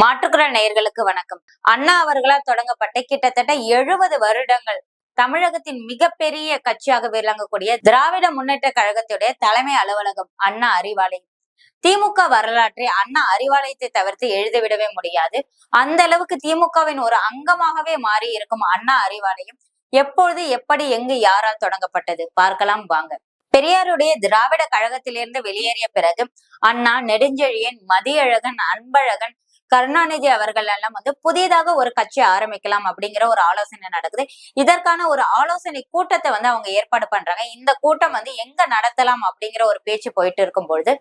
மாற்றுக்குரல் நேயர்களுக்கு வணக்கம். அண்ணா அவர்களால் தொடங்கப்பட்ட கிட்டத்தட்ட எழுபது வருடங்கள் தமிழகத்தின் மிகப்பெரிய கட்சியாக விளங்கக்கூடிய திராவிட முன்னேற்ற கழகத்துடைய தலைமை அலுவலகம் அண்ணா அறிவாலயம். திமுக வரலாற்றை அண்ணா அறிவாலயத்தை தவிர்த்து எழுதிவிடவே முடியாது. அந்த அளவுக்கு திமுகவின் ஒரு அங்கமாகவே மாறி இருக்கும் அண்ணா அறிவாலயம் எப்பொழுது எப்படி எங்கு யாரால் தொடங்கப்பட்டது? பார்க்கலாம் வாங்க. பெரியாருடைய திராவிட கழகத்திலிருந்து வெளியேறிய பிறகு அண்ணா நெடுஞ்செழியன் மதியழகன் அன்பழகன் கருணாநிதி அவர்கள் எல்லாம் வந்து புதியதாக ஒரு கட்சி ஆரம்பிக்கலாம் அப்படிங்கிற ஒரு ஆலோசனை நடக்குது. இதற்கான ஒரு ஆலோசனை கூட்டத்தை வந்து அவங்க ஏற்பாடு பண்றாங்க. இந்த கூட்டம் வந்து எங்க நடத்தலாம் அப்படிங்கிற ஒரு பேச்சு போயிட்டு இருக்கும் பொழுது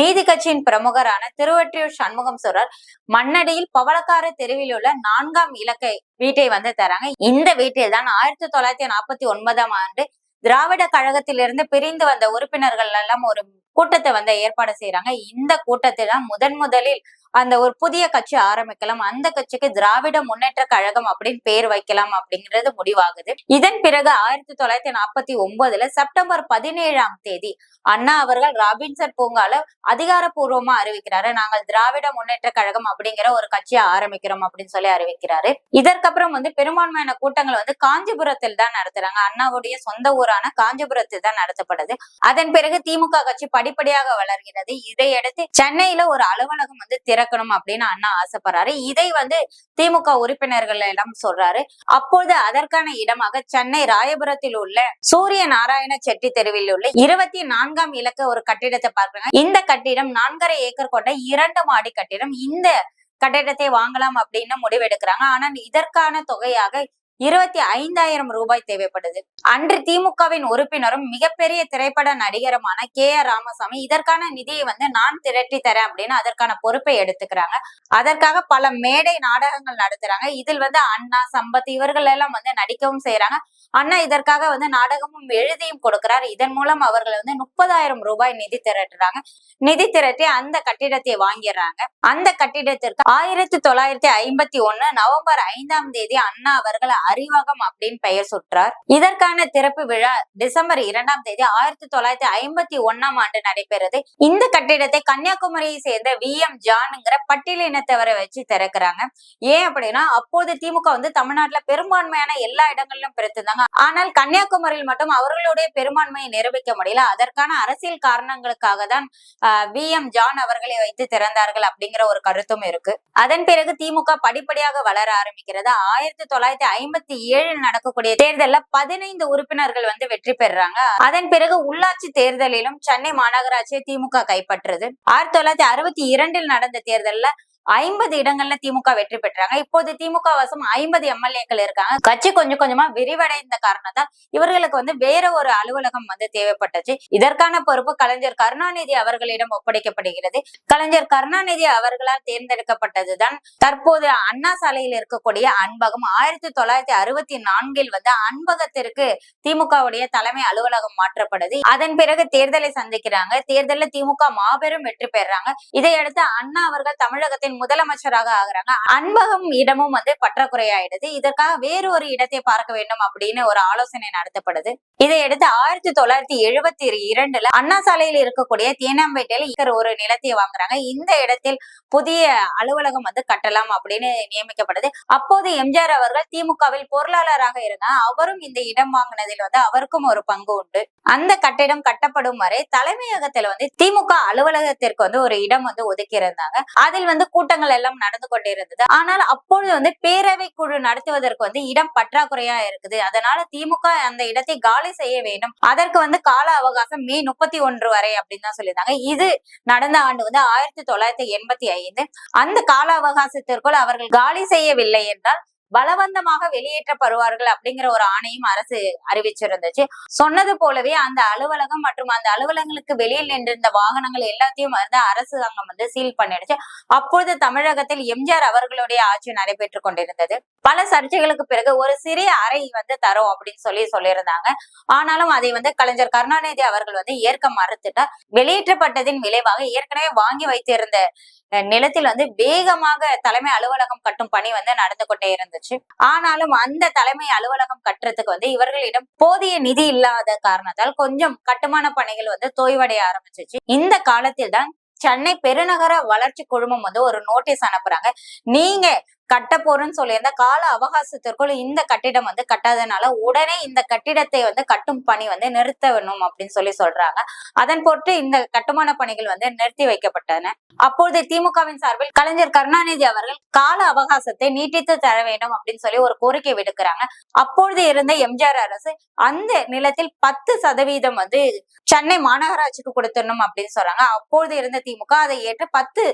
நீதி கட்சியின் பிரமுகரான திருவற்றியூர் சண்முகம் சொல்றார் மண்ணடியில் பவளக்கார தெருவில் உள்ள நான்காம் இலக்கை வீட்டை வந்து தராங்க. இந்த வீட்டில் தான் ஆயிரத்தி தொள்ளாயிரத்தி நாற்பத்தி ஒன்பதாம் ஆண்டு திராவிட கழகத்திலிருந்து பிரிந்து வந்த உறுப்பினர்கள் எல்லாம் ஒரு கூட்டத்தை வந்து ஏற்பாடு செய்யறாங்க இந்த கூட்டத்தை தான் முதன் முதலில் அந்த ஒரு புதிய கட்சி ஆரம்பிக்கலாம் அந்த கட்சிக்கு திராவிட முன்னேற்ற கழகம் அப்படின்னு பேர் வைக்கலாம் அப்படிங்கிறது முடிவாகுது. இதன் பிறகு ஆயிரத்தி தொள்ளாயிரத்தி நாற்பத்தி ஒன்பதுல செப்டம்பர் பதினேழாம் தேதி அண்ணா அவர்கள் ராபின்சன் பூங்கால அதிகாரப்பூர்வமா அறிவிக்கிறாரு. நாங்கள் திராவிட முன்னேற்ற கழகம் அப்படிங்கிற ஒரு கட்சியை ஆரம்பிக்கிறோம் அப்படின்னு சொல்லி அறிவிக்கிறாரு. இதற்கப்புறம் வந்து பெரும்பான்மையான கூட்டங்கள் வந்து காஞ்சிபுரத்தில் தான் நடத்துறாங்க. அண்ணாவுடைய சொந்த ஊரான காஞ்சிபுரத்தில் தான் நடத்தப்படுது. அதன் பிறகு திமுக கட்சி படிப்படியாக வளர்கிறது. இதையடுத்து சென்னையில ஒரு அலுவலகம் வந்து திற திறக்கணும் அப்படின்னு அண்ணா ஆசைப்படுறாரு. இதை வந்து திமுக உறுப்பினர்கள் இடம் சொல்றாரு. அப்போது அதற்கான இடமாக சென்னை ராயபுரத்தில் உள்ள சூரிய நாராயண செட்டி தெருவில் உள்ள இருபத்தி நான்காம் இலக்க ஒரு கட்டிடத்தை பார்க்கறாங்க. இந்த கட்டிடம் நான்கரை ஏக்கர் கொண்ட இரண்டு மாடி கட்டிடம். இந்த கட்டிடத்தை வாங்கலாம் அப்படின்னு முடிவெடுக்கிறாங்க. ஆனால் இதற்கான தொகையாக இருபத்தி ஐந்தாயிரம் ரூபாய் தேவைப்படுது. அன்று திமுகவின் உறுப்பினரும் மிகப்பெரிய திரைப்பட நடிகருமான கே ஆர் ராமசாமி இதற்கான நிதியை வந்து நான் திரட்டி தரேன் அப்படின்னு அதற்கான பொறுப்பை எடுத்துக்கிறாங்க. அதற்காக பல மேடை நாடகங்கள் நடத்துறாங்க. இதில் வந்து அண்ணா சம்பத் இவர்கள் எல்லாம் வந்து நடிக்கவும் செய்யறாங்க அண்ணா இதற்காக வந்து நாடகமும் எழுதியும் கொடுக்கிறார். இதன் மூலம் அவர்கள் வந்து முப்பதாயிரம் ரூபாய் நிதி திரட்டுறாங்க. நிதி திரட்டி அந்த கட்டிடத்தை வாங்கிடுறாங்க. அந்த கட்டிடத்திற்கு ஆயிரத்தி தொள்ளாயிரத்தி ஐம்பத்தி ஒண்ணு நவம்பர் ஐந்தாம் தேதி அண்ணா அவர்கள் அறிவகம் அப்படின்னு பெயர் சுற்றார். இதற்கான திறப்பு விழா டிசம்பர் இரண்டாம் தேதி ஆயிரத்தி தொள்ளாயிரத்தி ஐம்பத்தி ஒன்னாம் ஆண்டு நடைபெறுது. இந்த கட்டிடத்தை கன்னியாகுமரியை சேர்ந்த வி. எம். ஜான்ங்கிற பட்டியலினத்தவரை வச்சு திறக்கிறாங்க. ஏன் அப்படின்னா அப்போது திமுக வந்து தமிழ்நாட்டுல பெரும்பான்மையான எல்லா இடங்களிலும் பிரித்திருந்தாங்க. ஆனால் கன்னியாகுமரியில் மட்டும் அவர்களுடைய பெரும்பான்மையை நிரூபிக்க முடியல. அதற்கான அரசியல் காரணங்களுக்காக தான் வி. எம். ஜான் அவர்களை வைத்து திறந்தார்கள் அப்படிங்கிற ஒரு கருத்தும் இருக்கு. அதன் பிறகு திமுக படிப்படியாக வளர ஆரம்பிக்கிறது. ஆயிரத்தி தொள்ளாயிரத்தி ஐம்பத்தி ஏழில் நடக்கக்கூடிய தேர்தல்ல பதினைந்து உறுப்பினர்கள் வந்து வெற்றி பெறுறாங்க அதன் பிறகு உள்ளாட்சி தேர்தலிலும் சென்னை மாநகராட்சியை திமுக கைப்பற்றுது. ஆயிரத்தி தொள்ளாயிரத்தி அறுபத்தி இரண்டில் நடந்த தேர்தல்ல ஐம்பது இடங்கள்ல திமுக வெற்றி பெற்றாங்க. இப்போது திமுக வசம் ஐம்பது எம்எல்ஏக்கள் இருக்காங்க. கட்சி கொஞ்சம் கொஞ்சமா விரிவடைந்த காரணத்தால் இவர்களுக்கு வந்து வேற ஒரு அலுவலகம் வந்து தேவைப்பட்டுச்சு இதற்கான பொறுப்பு கலைஞர் கருணாநிதி அவர்களிடம் ஒப்படைக்கப்படுகிறது. கலைஞர் கருணாநிதி அவர்களால் தேர்ந்தெடுக்கப்பட்டதுதான் தற்போது அண்ணா சாலையில் இருக்கக்கூடிய அன்பகம். ஆயிரத்தி தொள்ளாயிரத்தி அறுபத்தி நான்கில் வந்து அன்பகத்திற்கு திமுகவுடைய தலைமை அலுவலகம் மாற்றப்படுது அதன் பிறகு தேர்தலை சந்திக்கிறாங்க. தேர்தலில் திமுக மாபெரும் வெற்றி பெறாங்க. இதையடுத்து அண்ணா அவர்கள் தமிழகத்தின் முதலமைச்சராக ஆகுறாங்க. அன்பகம் இடமும் வந்து பற்றாக்குறையாயிடுது. இதற்காக வேறு ஒரு இடத்தை பார்க்க வேண்டும் அப்படின்னு ஒரு ஆலோசனை நடத்தப்படுது. இதையடுத்து ஆயிரத்தி தொள்ளாயிரத்தி எழுபத்தி இரண்டுல அண்ணா சாலையில் இருக்கக்கூடிய தேனாம்பேட்டையில் இக்கர் ஒரு நிலத்தை வாங்குறாங்க. இந்த இடத்தில் புதிய அலுவலகம் வந்து கட்டலாம் அப்படின்னு நியமிக்கப்படுது. அப்போது எம்ஜிஆர் அவர்கள் திமுகவில் பொருளாளராக இருந்தா அவரும் இந்த இடம் வாங்கினதில் வந்து அவருக்கும் ஒரு பங்கு உண்டு. அந்த கட்டிடம் கட்டப்படும் வரை தலைமையகத்துல வந்து திமுக அலுவலகத்திற்கு வந்து ஒரு இடம் வந்து ஒதுக்கி இருந்தாங்க அதில் வந்து கூட்டங்கள் எல்லாம் நடந்து கொண்டிருந்தது. ஆனால் அப்பொழுது வந்து பேரவை குழு நடத்துவதற்கு வந்து இடம் பற்றாக்குறையா இருக்குது. அதனால திமுக அந்த இடத்தை காலி செய்ய வேண்டும். அதற்கு வந்து கால அவகாசம் மே முப்பத்தி ஒன்று வரை அப்படின்னு தான் சொல்லியிருந்தாங்க. இது நடந்த ஆண்டு வந்து ஆயிரத்தி தொள்ளாயிரத்தி எண்பத்தி ஐந்து. அந்த கால அவகாசத்திற்குள் அவர்கள் காலி செய்யவில்லை என்றால் பலவந்தமாக வெளியேற்றப்படுவார்கள் அப்படிங்கிற ஒரு ஆணையும் அரசு அறிவிச்சிருந்துச்சு. சொன்னது போலவே அந்த அலுவலகம் மற்றும் அந்த அலுவலகங்களுக்கு வெளியில் நின்றிருந்த வாகனங்கள் எல்லாத்தையும் வந்து அரசாங்கம் வந்து சீல் பண்ணிடுச்சு. அப்பொழுது தமிழகத்தில் எம்ஜிஆர் அவர்களுடைய ஆட்சி நடைபெற்று கொண்டிருந்தது. பல சர்ச்சைகளுக்கு பிறகு ஒரு சிறிய அறை வந்து தரோம் அப்படின்னு சொல்லி சொல்லியிருந்தாங்க. ஆனாலும் அதை வந்து கலைஞர் கருணாநிதி அவர்கள் வந்து ஏற்க மறுத்துட்டார். வெளியேற்றப்பட்டதின் விளைவாக ஏற்கனவே வாங்கி வைத்திருந்த நிலத்தில் வந்து வேகமாக தலைமை அலுவலகம் கட்டும் பணி வந்து நடந்து கொண்டே இருந்தது. இருந்துச்சு ஆனாலும் அந்த தலைமை அலுவலகம் கட்டுறதுக்கு வந்து இவர்களிடம் போதிய நிதி இல்லாத காரணத்தால் கொஞ்சம் கட்டுமான பணிகள் வந்து தோய்வடைய ஆரம்பிச்சிச்சு. இந்த காலத்தில் தான் சென்னை பெருநகர வளர்ச்சி குழுமம் வந்து ஒரு நோட்டீஸ் அனுப்புறாங்க. நீங்க கட்ட போறேன்னு சொல்லியிருந்த கால அவகாசத்திற்குள் இந்த கட்டிடம் வந்து கட்டாதனால உடனே இந்த கட்டிடத்தை வந்து கட்டும் பணி வந்து நிறுத்த வேணும் அப்படின்னு சொல்லி சொல்றாங்க. அதன் பொருட்டு இந்த கட்டுமான பணிகள் வந்து நிறுத்தி வைக்கப்பட்டன. அப்பொழுது திமுகவின் சார்பில் கலைஞர் கருணாநிதி அவர்கள் கால அவகாசத்தை நீட்டித்து தர வேண்டும் அப்படின்னு சொல்லி ஒரு கோரிக்கை விடுக்கிறாங்க. அப்பொழுது இருந்த எம்ஜிஆர் அரசு அந்த நிலத்தில் பத்து சதவீதம் வந்து சென்னை மாநகராட்சிக்கு கொடுத்துடணும் அப்படின்னு சொல்றாங்க. அப்பொழுது இருந்த திமுக அதை ஏற்று பத்து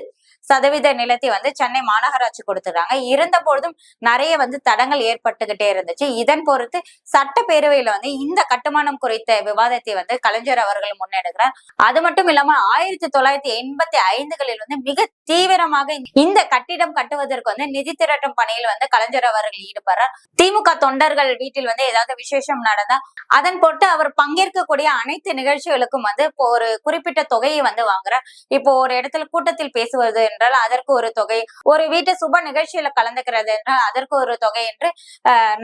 சதவீத நிலத்தை வந்து சென்னை மாநகராட்சி கொடுத்துறாங்க. இருந்த பொழுதும் நிறைய வந்து தடங்கள் ஏற்பட்டுகிட்டே இருந்துச்சு. இதன் பொறுத்து சட்டப்பேரவையில வந்து இந்த கட்டுமானம் குறித்த விவாதத்தை வந்து கலைஞர் அவர்கள் முன்னெடுக்கிறார். அது மட்டும் இல்லாம ஆயிரத்தி தொள்ளாயிரத்தி எண்பத்தி ஐந்துகளில் வந்து மிக தீவிரமாக இந்த கட்டிடம் கட்டுவதற்கு வந்து நிதி திரட்டும் பணியில் வந்து கலைஞர் அவர்கள் ஈடுபடுறார். திமுக தொண்டர்கள் வீட்டில் வந்து ஏதாவது விசேஷம் நடந்தா அதன் பொட்டு அவர் பங்கேற்கக்கூடிய அனைத்து நிகழ்ச்சிகளுக்கும் வந்து இப்போ ஒரு குறிப்பிட்ட தொகையை வந்து வாங்குறார். இப்போ ஒரு இடத்துல கூட்டத்தில் பேசுவது என்றால் அதற்கு ஒரு தொகை ஒரு வீட்டு சுப நிகழ்ச்சியில கலந்துக்கிறது அதற்கு ஒரு தொகை என்று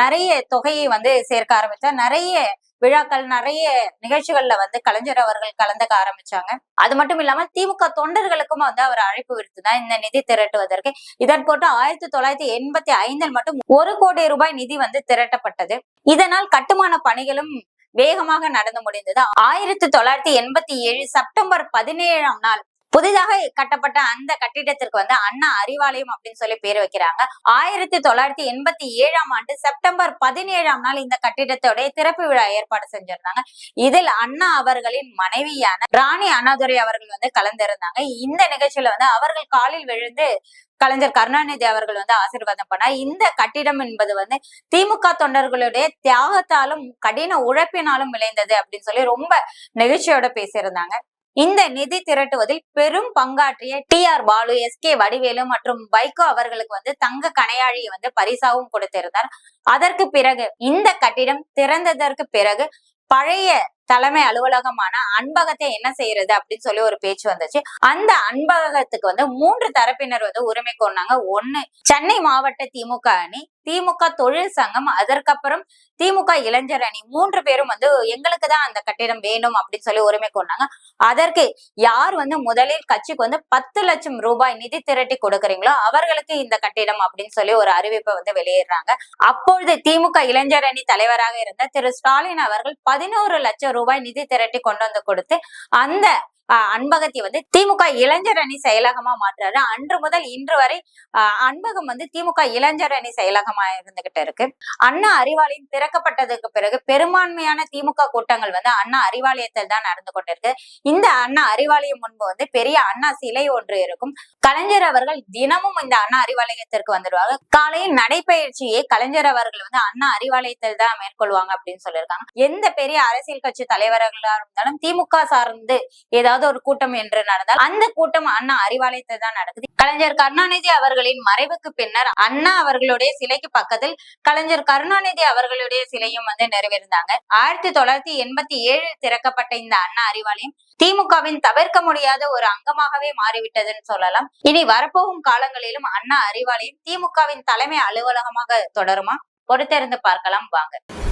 நிறைய தொகையை வந்து சேர்க்க ஆரம்பிச்சார் நிறைய விழாக்கள் நிறைய நிகழ்ச்சிகள்ல வந்து கலைஞர் அவர்கள் கலந்துக்க ஆரம்பிச்சாங்க. அது மட்டும் இல்லாம திமுக தொண்டர்களுக்கும் வந்து அவர் அழைப்பு விடுத்துதான் இந்த நிதி திரட்டுவதற்கு. இதன் போட்டு ஆயிரத்தி தொள்ளாயிரத்தி எண்பத்தி ஐந்தில் மட்டும் ஒரு கோடி ரூபாய் நிதி வந்து திரட்டப்பட்டது. இதனால் கட்டுமான பணிகளும் வேகமாக நடந்து முடிந்தது. ஆயிரத்தி தொள்ளாயிரத்தி எண்பத்தி ஏழு செப்டம்பர் பதினேழாம் நாள் புதிதாக கட்டப்பட்ட அந்த கட்டிடத்திற்கு வந்து அண்ணா அறிவாலயம் அப்படின்னு சொல்லி பேர் வைக்கிறாங்க. ஆயிரத்தி தொள்ளாயிரத்தி எண்பத்தி ஏழாம் ஆண்டு செப்டம்பர் பதினேழாம் நாள் இந்த கட்டிடத்தோடைய திறப்பு விழா ஏற்பாடு செஞ்சிருந்தாங்க. இதில் அண்ணா அவர்களின் மனைவியான ராணி அண்ணாதுரை அவர்கள் வந்து கலந்திருந்தாங்க. இந்த நிகழ்ச்சியில வந்து அவர்கள் காலில் விழுந்து கலைஞர் கருணாநிதி அவர்கள் வந்து ஆசீர்வாதம் பண்ணார். இந்த கட்டிடம் என்பது வந்து திமுக தொண்டர்களுடைய தியாகத்தாலும் கடின உழைப்பினாலும் விளைந்தது அப்படின்னு சொல்லி ரொம்ப நெகிழ்ச்சியோட பேசியிருந்தாங்க. இந்த நிதி திரட்டுவதில் பெரும் பங்காற்றிய T R Baalu S K Vadivelu மற்றும் வைகோ அவர்களுக்கு வந்து தங்க கணையாழியை வந்து பரிசாவும் கொடுத்திருந்தார். அதற்கு பிறகு இந்த கட்டிடம் திறந்ததற்கு பிறகு பழைய தலைமை அலுவலகமான அன்பகத்தை என்ன செய்யறது அப்படின்னு சொல்லி ஒரு பேச்சு வந்துச்சு. அந்த அன்பகத்துக்கு வந்து மூன்று தரப்பினர் வந்து உரிமை கொண்டாங்க ஒண்ணு சென்னை மாவட்ட திமுக அணி திமுக தொழில் சங்கம் அதற்கப்புறம் திமுக இளைஞர் அணி மூன்று பேரும் வந்து எங்களுக்கு தான் அந்த கட்டிடம் வேணும் அப்படின்னு சொல்லி உரிமை கொண்டாங்க அதற்கு யார் வந்து முதலில் கட்சிக்கு வந்து பத்து லட்சம் ரூபாய் நிதி திரட்டி கொடுக்குறீங்களோ அவர்களுக்கு இந்த கட்டிடம் அப்படின்னு சொல்லி ஒரு அறிவிப்பை வந்து வெளியிடுறாங்க. அப்பொழுது திமுக இளைஞர் அணி தலைவராக இருந்த திரு ஸ்டாலின் அவர்கள் பதினோரு லட்சம் ரூபாய் நிதி திரட்டி கொண்டு வந்து கொடுத்து அந்த அன்பகத்தை வந்து திமுக இளைஞர் அணி செயலகமா மாற்றுறாரு. அன்று முதல் இன்று வரை ஆஹ், அன்பகம் வந்து திமுக இளைஞர் அணி செயலகமா இருந்துகிட்டு இருக்கு. அண்ணா அறிவாலயம் திறக்கப்பட்டதுக்கு பிறகு பெரும்பான்மையான திமுக கூட்டங்கள் வந்து அண்ணா அறிவாலயத்தில் தான் நடந்து கொண்டிருக்கு. இந்த அண்ணா அறிவாலயம் முன்பு வந்து பெரிய அண்ணா சிலை ஒன்று இருக்கும். கலைஞர் அவர்கள் தினமும் இந்த அண்ணா அறிவாலயத்திற்கு வந்துடுவாங்க. காலையில் நடைபயிற்சியை கலைஞர் அவர்கள் வந்து அண்ணா அறிவாலயத்தில் தான் மேற்கொள்வாங்க அப்படின்னு சொல்லியிருக்காங்க. எந்த பெரிய அரசியல் கட்சி தலைவர்களா இருந்தாலும் திமுக சார்ந்து ஏதாவது ஒரு கூட்டம் என்று நடந்தால் அந்த கூட்டம் அண்ணா அறிவாலயத்தில் தான் நடக்குது. கலைஞர் கருணாநிதி அவர்களின் மறைவுக்கு பின்னர் அண்ணா அவர்களுடைய சிலைக்கு பக்கத்தில் கலைஞர் கருணாநிதி அவர்களுடைய சிலையும் வந்து நிறைவேறினாங்க ஆயிரத்தி தொள்ளாயிரத்தி எண்பத்தி ஏழில் திறக்கப்பட்ட இந்த அண்ணா அறிவாலயம் திமுகவின் தவிர்க்க முடியாத ஒரு அங்கமாகவே மாறிவிட்டதுன்னு சொல்லலாம். இனி வரப்போகும் காலங்களிலும் அண்ணா அறிவாலயம் திமுகவின் தலைமை அலுவலகமாக தொடருமா? பொறுத்திருந்து பார்க்கலாம் வாங்க.